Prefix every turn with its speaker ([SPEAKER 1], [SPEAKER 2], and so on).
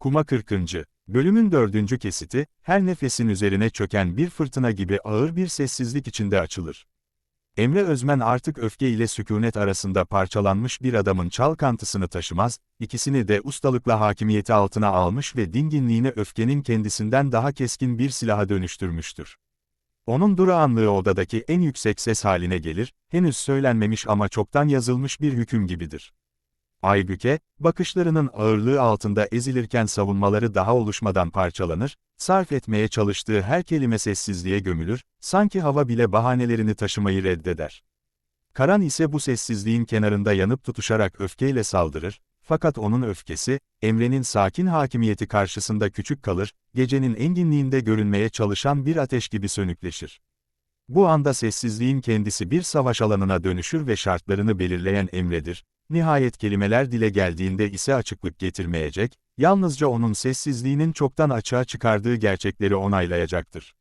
[SPEAKER 1] Kuma 40. Bölümün dördüncü kesiti, her nefesin üzerine çöken bir fırtına gibi ağır bir sessizlik içinde açılır. Emre Özmen artık öfke ile sükunet arasında parçalanmış bir adamın çalkantısını taşımaz, ikisini de ustalıkla hakimiyeti altına almış ve dinginliğini öfkenin kendisinden daha keskin bir silaha dönüştürmüştür. Onun durağanlığı odadaki en yüksek ses haline gelir, henüz söylenmemiş ama çoktan yazılmış bir hüküm gibidir. Aybüke, bakışlarının ağırlığı altında ezilirken savunmaları daha oluşmadan parçalanır, sarf etmeye çalıştığı her kelime sessizliğe gömülür, sanki hava bile bahanelerini taşımayı reddeder. Karan ise bu sessizliğin kenarında yanıp tutuşarak öfkeyle saldırır, fakat onun öfkesi, Emre'nin sakin hakimiyeti karşısında küçük kalır, gecenin enginliğinde görünmeye çalışan bir ateş gibi sönükleşir. Bu anda sessizliğin kendisi bir savaş alanına dönüşür ve şartlarını belirleyen Emre'dir. Nihayet kelimeler dile geldiğinde ise açıklık getirmeyecek, yalnızca onun sessizliğinin çoktan açığa çıkardığı gerçekleri onaylayacaktır.